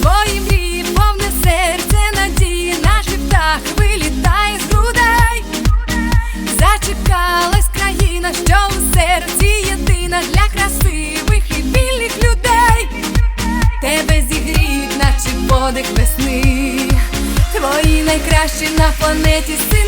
Свої мрії, серце надії, наче птах вилітає з грудей, зачекалась країна, що у серці єдина для красивих і вільних людей. Тебе зігріють, наче подих весни, твої найкращі на планеті сини.